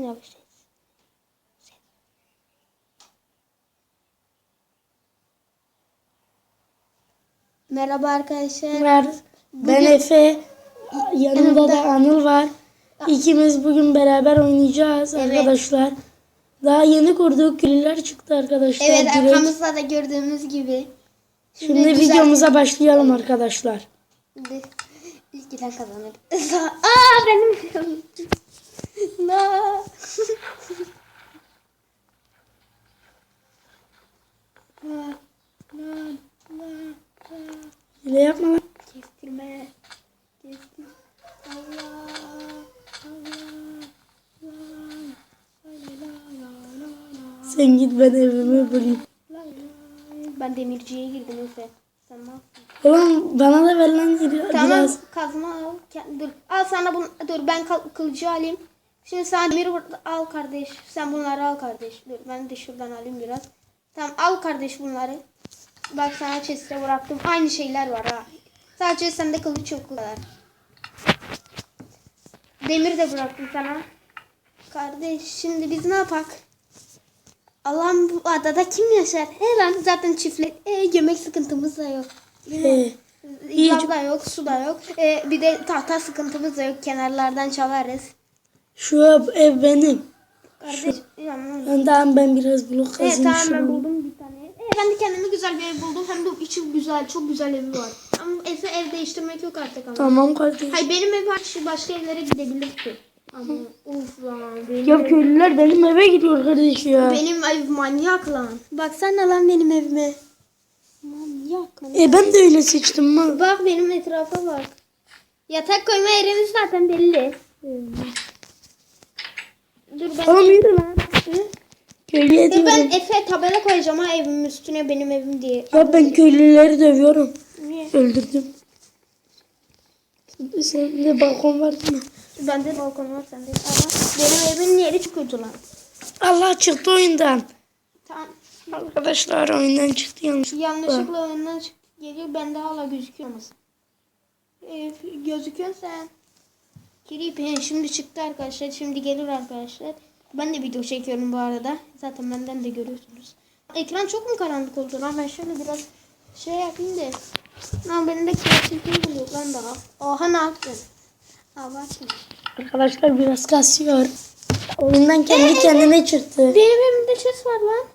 Şimdi yapacağız. Merhaba arkadaşlar. var. Ben Efe. Yanımda da Anıl var. İkimiz bugün beraber oynayacağız Evet. arkadaşlar. Daha yeni kurduk. Güller çıktı arkadaşlar. Evet direkt. arkamızda da gördüğümüz gibi. Şimdi güzel- videomuza başlayalım arkadaşlar. Şimdi ilk giden kazanır. Aa benim. La, la, la, la. Öyle yapma lan. Kestirme. Kestir. Allah. Allah. La. La, la, la. Sen git ben evimi bulayım. La, la. Ben demirciye girdim Efe. Sen ne yaptın? Oğlum bana da ver lan biraz. Tamam biraz. kazma al. Dur. Al sana bunu. Dur ben kılıcı alayım. Şimdi sen demiri bur- al kardeş. Sen bunları al kardeş. Dur ben de şuradan alayım biraz. Tamam al kardeş bunları. Bak sana chest'e bıraktım. Aynı şeyler var ha. Sadece sende kılıç yok kadar. Demir de bıraktım sana. Kardeş şimdi biz ne yapak? Allah'ım bu adada kim yaşar? He lan zaten çiftlik. E, yemek sıkıntımız da yok. Ee, Lav da yok, su da yok. Ee, bir de tahta sıkıntımız da yok. Kenarlardan çalarız. Şu ev, ev benim. Kardeş, yani, Ben tamam ben biraz blok Evet kazayım tamam ben buldum bir tane. Ee, ben de kendime güzel bir ev buldum. Hem de içi güzel, çok güzel evi var. Ama Efe ev değiştirmek yok artık ama. Tamam kardeşim. Hayır benim ev. Şu Başka evlere gidebilir ki. Ama uf lan. Benim, Ya ev- köylüler benim eve gidiyor kardeş ya. benim ev manyak lan. Baksana lan benim evime. Manyak lan. E ben de öyle seçtim ha. Bak benim etrafa bak. Yatak koyma yerimiz zaten belli. Dur ben, Oğlum yürü lan. Köylüye Dur ben diyorum. Efe tabela koyacağım ha evimin üstüne benim evim diye. Ya ben köylüleri dövüyorum. Niye? Öldürdüm. Senin de balkon var mi? Bende balkon var sende. Ama benim evimin yeri kötü lan. Allah çıktı oyundan. Tamam. Arkadaşlar oyundan çıktı yanlış. Yanlışlıkla oyundan çık geliyor. Bende hala gözüküyor musun? Ee, gözüküyor sen. He, şimdi çıktı arkadaşlar. Şimdi gelir arkadaşlar. Ben de video çekiyorum bu arada. Zaten benden de görüyorsunuz. Ekran çok mu karanlık oldu lan? Ben şöyle biraz şey yapayım da. Lan benim de kreatifliğim buluyor lan daha. Oha ne yaptın? Şimdi. Arkadaşlar biraz kasıyor. Oyundan kendi kendine çıktı. Benim evimde ses var lan.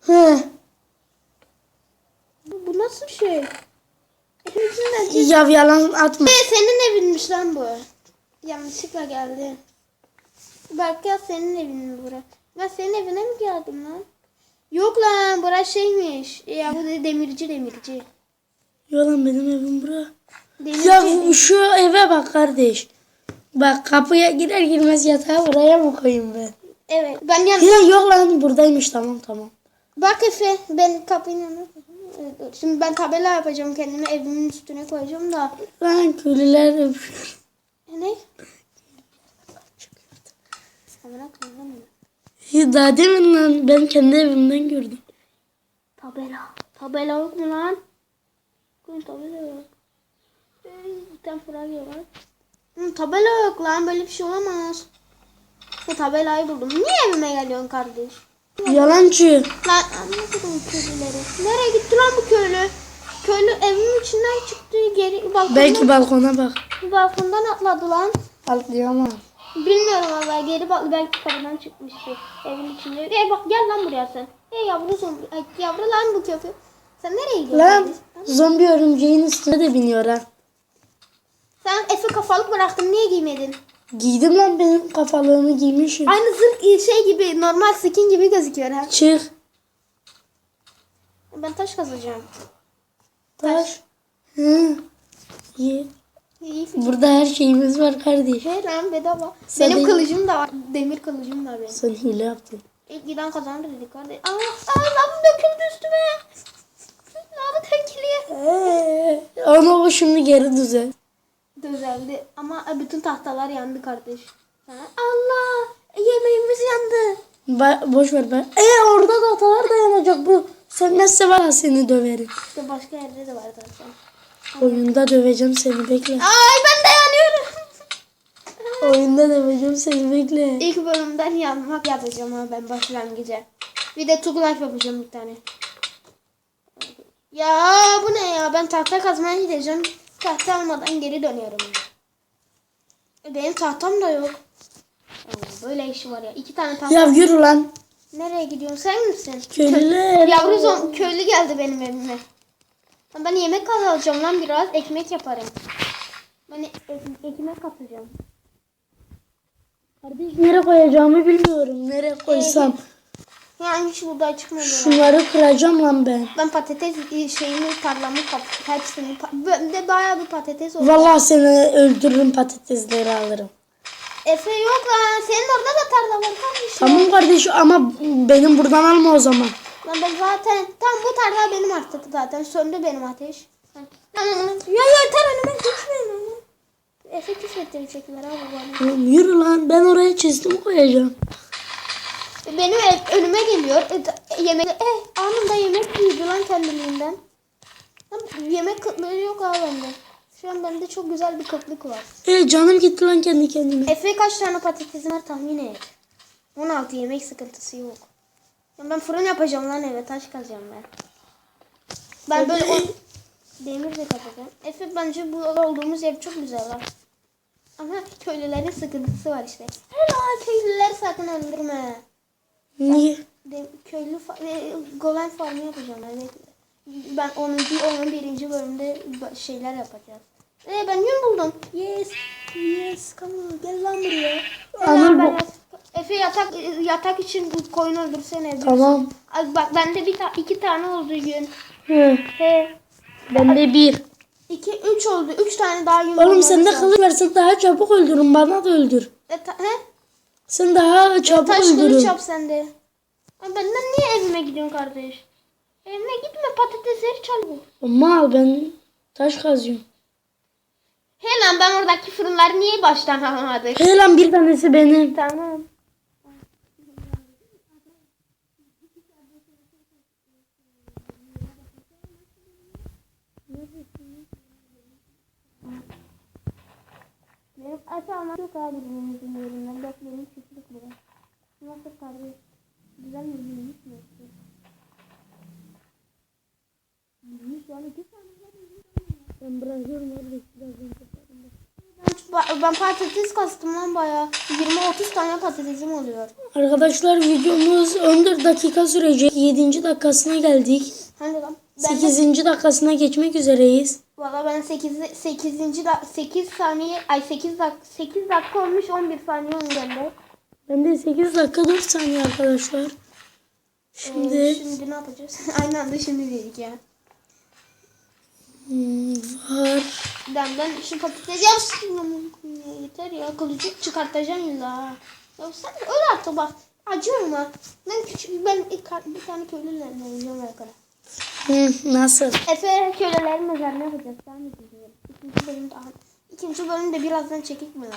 Hı. Bu, bu nasıl şey? Evimizin de Ya yalan atma. Ee, senin evinmiş lan bu. Yanlışlıkla geldi. Belki ya senin evin mi bura? Ben senin evine mi geldim lan? Yok lan bura şeymiş. Ya bu da demirci demirci. Yalan benim evim bura. Demirci. Ya bu- şu eve bak kardeş. Bak kapıya girer girmez yatağı buraya mı koyayım ben? Evet ben yan... Ya yok lan buradaymış tamam tamam. Bak Efe ben kapının yanına Evet, dur. Şimdi ben tabela yapacağım kendime evimin üstüne koyacağım da. Lan köylüler öpüyor. Ne? Ya Daha demin lan ben kendi evimden gördüm. Tabela. Tabela yok mu lan? Koyun tabela yok. Tane fragya var. Hı, tabela yok lan böyle bir şey olamaz. Bu tabelayı buldum. Niye evime geliyorsun kardeş? Yalancı. Lan anlamadım köylüleri. Nereye gitti lan bu köylü? Köylü evimin içinden çıktı geri balkondan, Belki balkona bak. Balkondan atladı lan. Atlayamam. Bilmiyorum vallahi geri bak belki kapıdan çıkmıştı evin içinde. E bak gel lan buraya sen. E yavru zombi. Ay, yavru lan bu köpek. Sen nereye gidiyorsun? Lan zombi örümceğin üstüne de biniyor ha. Sen Efe kafalık bıraktın niye giymedin? Giydim lan benim kafalığımı giymişim. Aynı zırh şey gibi normal skin gibi gözüküyor ha. Çık. Ben taş kazacağım. Taş. Hı. İyi. İyi fikir. Burada her şeyimiz var kardeş. He lan bedava. Sen Benim de- kılıcım da var. Demir kılıcım da benim. Sen hile yaptın. İlk giden kazandı dedik kardeş. Aa, aa lan döküldü üstüme. Lan dökülüyor. Ee, onu o şimdi geri düzel. Düzeldi ama bütün tahtalar yandı kardeş. Sana, Allah yemeğimiz yandı. Ba- boş ver ben. Ee orada da hatalar dayanacak bu. Sönmezse var seni döverim. İşte başka yerde de var zaten. Oyunda döveceğim seni bekle. Ay ben de yanıyorum. Oyunda demeyeceğim seni bekle. İlk bölümden yanmak yazacağım ama ben başlangıca. Bir de Tug Life yapacağım bir tane. Ya bu ne ya? Ben tahta kazmaya gideceğim. Tahta almadan geri dönüyorum. E, Benim tahtam da yok. Böyle işi var ya. İki tane tahta. Ya yürü lan. Nereye gidiyorsun? Sen misin? Köylüler. Yavru zom köylü geldi benim evime. Ben yemek alacağım lan biraz. Ekmek yaparım. Ben e- ekmek katacağım. Kardeş nereye koyacağımı bilmiyorum. Nereye koysam. Yani hiç buğday çıkmadı. Şunları kıracağım lan ben. Ben patates e, şeyini tarlamı hepsini pa- bende bayağı bir patates oldu. Vallahi seni öldürürüm patatesleri alırım. Efe yok lan. Senin orada da tarla var kardeşim. Tamam kardeş ama benim buradan alma o zaman. Lan ben zaten tam bu tarla benim artık zaten. Söndü benim ateş. Ya yeter önüme geçmeyin lan. Efe küfrettirecekler abi bana. Oğlum yürü lan ben oraya çizdim koyacağım. Benim ev önüme geliyor. E, e, yemek eh anında yemek büyüdü lan kendiliğinden. Lan yemek kıtlığı yok abi bende. Şu an bende çok güzel bir kıtlık var. E canım gitti lan kendi kendine. Efe kaç tane patatesin var tahmin et. 16 yemek sıkıntısı yok. Ya ben fırın yapacağım lan eve taş kazacağım ben. Ben böyle on... demir de kapatacağım. Efe bence bu olduğumuz ev çok güzel lan. Ama köylülerin sıkıntısı var işte. Helal köylüler sakın öldürme. Niye? De, köylü fa- e, golem farmı yapacağım evet. Ben 10. 11. bölümde şeyler yapacağız. E ben yün buldum. Yes. Yes. Come on. Gel lan buraya. Helal, bu- ben yatak yatak için bu koyun öldürsene. Tamam. Ay bak bende bir ta- iki tane oldu yün. Hı. He. Bende bir. İki, üç oldu. Üç tane daha yün Oğlum bulmamız sen de lazım. kılıç versen daha çabuk öldürün bana da öldür. E, ta- he? Sen daha çabuk Taş kılıç öldürün. yap sende. Benden niye evime gidiyorsun kardeş? Evime gitme patatesleri çal. Mal ben taş kazıyorum. He lan ben oradaki fırınları niye baştan almadık? He lan bir tanesi benim. Tamam. Benim aşağıma yok abi birimizin yerinden. Bak benim çiftlik bu. Nasıl kardeş? Güzel mi büyümüş mü? Büyümüş yani bir tane. Ben bırakıyorum birazdan. Ben, ben patates kastım lan baya. 20-30 tane patatesim oluyor. Arkadaşlar videomuz 14 dakika sürecek. 7. dakikasına geldik. Hani lan? Ben de- 8. dakikasına geçmek üzereyiz. Valla ben 8 8. da 8 saniye ay 8 dak 8 dakika olmuş 11 saniye bende. Ben de 8 dakika 4 saniye arkadaşlar. Şimdi Ee, şimdi ne yapacağız? Aynı anda şimdi dedik ya. hmm, var. Ben ben şu yapsın. Yeter ya kılıcı çıkartacağım illa. Ya sen öyle artık bak. Acıyorum ha. Ben küçük ben bir tane köylülerle oynayacağım arkadaşlar. Hı, nasıl? Efe kölelerin mezarını yapacağız. Edeceğiz. İkinci bölüm daha. İkinci bölüm de birazdan çekik mi lan?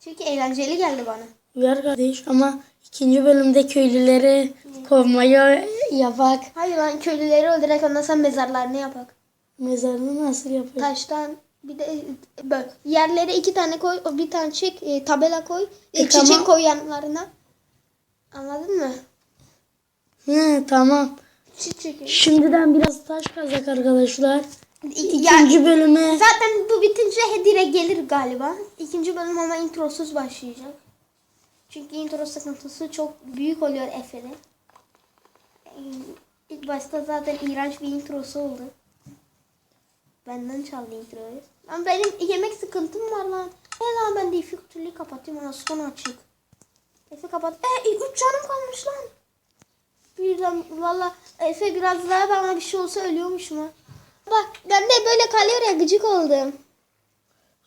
Çünkü eğlenceli geldi bana. Uyar kardeş ama ikinci bölümde köylüleri kovmayı yapak. Hayır lan köylüleri öldürerek ondan sonra mezarlarını yapak. Mezarını nasıl yapacağız? Taştan bir de e, böyle yerlere iki tane koy, bir tane çek, e, tabela koy, e, E, çiçek tamam. koy yanlarına. Anladın mı? Hı, tamam. Çiçek. Şimdiden biraz taş kazak arkadaşlar. İki, İkinci bölüme zaten bu bitince he direkt gelir galiba. İkinci bölüm ama introsuz başlayacak. Çünkü intro sıkıntısı çok büyük oluyor Efe'de. Ee, İlk başta zaten iğrenç bir introsu oldu. Benden çaldı introyu. Lan benim yemek sıkıntım var lan. E lan ben difficulty'yi kapatayım ona son açık. Efe kapat. E üç canım kalmış lan. Birden valla Efe biraz daha bana bir şey olsa ölüyormuşum ha. Bak ben de böyle kalıyor ya gıcık oldum.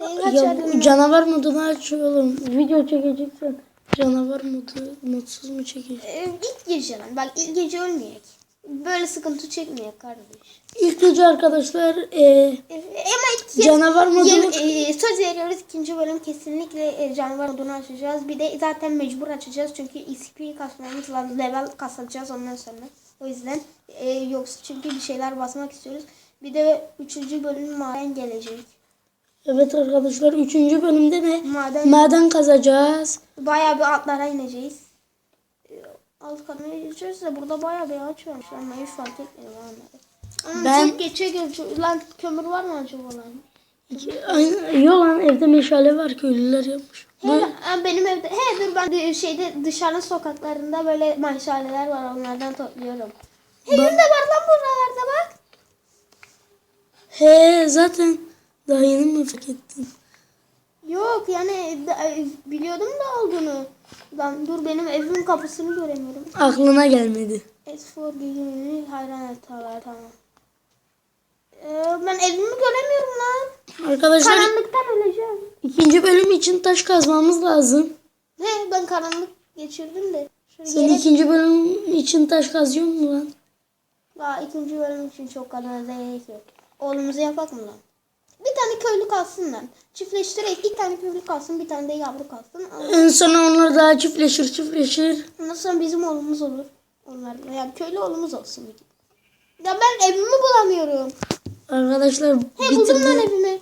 Ya, bu var? canavar modunu aç oğlum. Video çekeceksen canavar modu mutsuz mu çekeceksin? Ee, ilk gece lan. Bak ilk gece ölmeyek. Böyle sıkıntı çekmeyek kardeş. İlk gece arkadaşlar e, ama iki- canavar modunu Yem- e, söz veriyoruz ikinci bölüm kesinlikle e, canavar modunu açacağız. Bir de zaten mecbur açacağız çünkü XP kasmamız lazım. Level kasacağız ondan sonra. O yüzden e, yoksa çünkü bir şeyler basmak istiyoruz. Bir de üçüncü bölüm maden gelecek. Evet arkadaşlar 3. bölümde ne? Maden Maden kazacağız. bayağı bir altlara ineceğiz. Alt katına ineceğiz de burada bayağı bir ağaç varmış ama hiç fark etmiyor onları. Ama Ben- çok geçe geçe. Lan kömür var mı acaba lan? Yok lan evde meşale var köylüler yapmış. He, ben- benim evde he dur ben de şeyde dışarı sokaklarında böyle maşaleler var onlardan topluyorum. He yün de var lan buralarda bak. He zaten daha yeni mi fark ettin? Yok yani da- biliyordum da olduğunu. Ben dur benim evimin kapısını göremiyorum. Aklına gelmedi. S4 bilgimi hayran ettiler tamam. Ee, ben evimi göremiyorum lan. Arkadaşlar Karanlıktan öleceğim. ikinci bölüm için taş kazmamız lazım. He ben karanlık geçirdim de. Şöyle Sen yere... ikinci bölüm için taş kazıyor musun lan? Daha ikinci bölüm için çok kadar gerek yok. Oğlumuzu yapak mı lan? Bir tane köylü kalsın lan. Çiftleştirerek iki tane köylü kalsın bir tane de yavru kalsın. En son onlar daha çiftleşir çiftleşir. Ondan sonra bizim oğlumuz olur. Onlarla yani köylü oğlumuz olsun. Ya ben evimi bulamıyorum. Arkadaşlar He buldum lan evimi.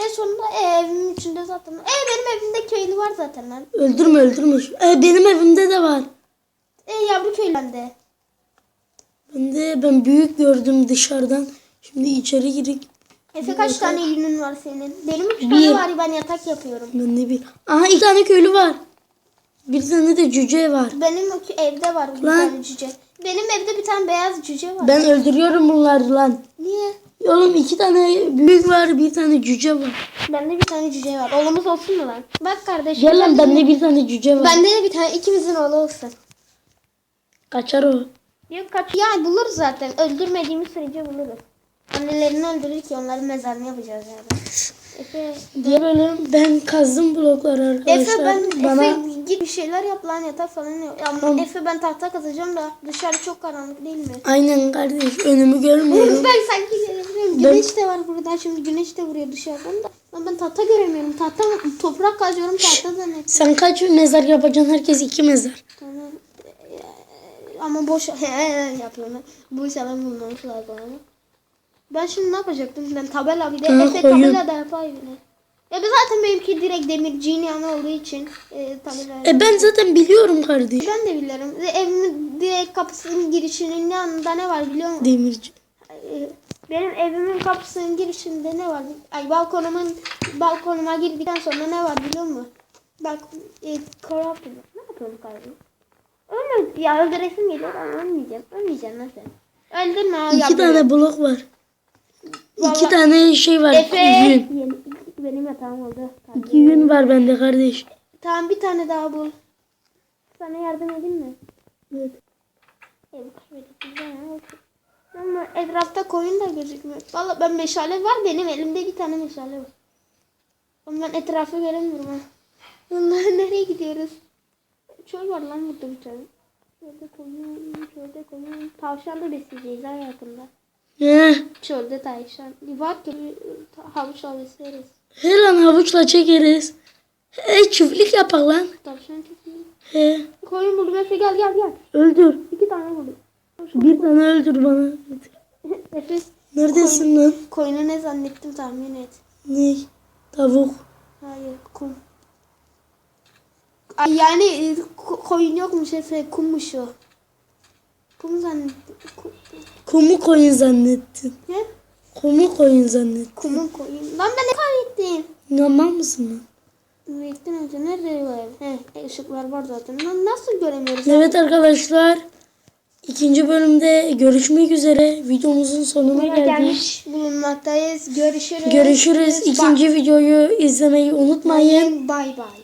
En sonunda e, evimin içinde zaten. E benim evimde köylü var zaten lan. Öldürme öldürme. E, benim evimde de var. E yavru köylü bende. Ben de ben büyük gördüm dışarıdan. Şimdi içeri girip Efe kaç tane yünün var senin? Benim üç Bir. tane var ben yatak yapıyorum. ben de bir. Aha iki tane köylü var. Bir tane de cüce var. Benim evde var bir Lan. tane cüce. Benim evde bir tane beyaz cüce var. Ben öldürüyorum bunları lan. Niye? Oğlum iki tane büyük var bir tane cüce var. Bende bir tane cüce var. Oğlumuz olsun mu lan? Bak kardeşim. Gel lan bende bir tane cüce var. Bende de bir tane ikimizin oğlu olsun. Kaçar o. Yok kaç. Ya buluruz zaten. Öldürmediğimiz sürece buluruz. Annelerini öldürür ki onların mezarını yapacağız yani. Efe. Diye bölüm ben kazdım blokları arkadaşlar. Efe ben Bana Efe git bir şeyler yap lan yatak falan yap. Ama Tamam. Efe ben tahta kazacağım da dışarı çok karanlık değil mi? aynen kardeş önümü görmüyorum. ben sanki görebiliyorum. Güneş de var burada. Şimdi güneş de vuruyor dışarıdan da. Ama ben tahta göremiyorum. Tahta toprak kazıyorum tahta ne? Sen kaç mezar yapacaksın? Herkes iki mezar. Tamam. Ama boş yapıyorum. Bu iş alan bulmamız lazım ama. Ben şimdi ne yapacaktım? Ben tabela bir de Ha, Efe koyun. tabela da yapayım yine. Ya zaten benimki direkt demirciğin yanı olduğu için e, tabela. E ben zaten biliyorum kardeş. Ben de bilirim. Ve Evimin direkt kapısının girişinin yanında ne var biliyor musun? Demirci. Ee, Benim evimin kapısının girişinde ne var? Ay balkonumun balkonuma girdikten sonra ne var biliyor musun? Bak e, korap. Ne yapıyorum kardeşim? Ölme ya öldüresim geliyor ama ölmeyeceğim. Ölmeyeceğim sen. Öldürme ha. İki tane blok var. İki tane şey var. Efe. Yün. Yeni- benim yatağım oldu. İki yün var bende kardeş. Tamam bir tane daha bul. Sana yardım edeyim mi? Evet. Ama etrafta koyun da gözükmüyor. Valla ben meşale var benim elimde bir tane meşale var. Ama ben etrafı göremiyorum ha. Vallahi nereye gidiyoruz? Çöl var lan burada bir tane. Şöyle koyun, şöyle koyun. Tavşan da besleyeceğiz ha yakında. Çölde tavşan. Var ki ta- havuç da besleriz. He lan havuçla çekeriz. He çiftlik yapak lan. Tavşan iyi. He. Koyun buldum Efe gel gel gel. Öldür. İki tane buldum. Bir tane öldür bana. Efe Neredesin lan? koyunu ne zannettim tahmin et. Ne? Tavuk. Hayır kum. Ay yani e, ko- koyun yokmuş Efe kummuş o. Kum zannettim. Kum. Kumu koyun zannettin. Ne? Kumu koyun zannettin. Kumun koyun. Lan ben ne kaybettim? İnanmaz mısın lan? Büyükten önce nerede var? He ışıklar var zaten. Lan nasıl göremiyoruz? Evet arkadaşlar. ikinci bölümde görüşmek üzere. Videomuzun sonuna Buraya geldik. gelmiş bulunmaktayız. Görüşürüz. Görüşürüz. Bye. İkinci videoyu izlemeyi unutmayın. Bye bye.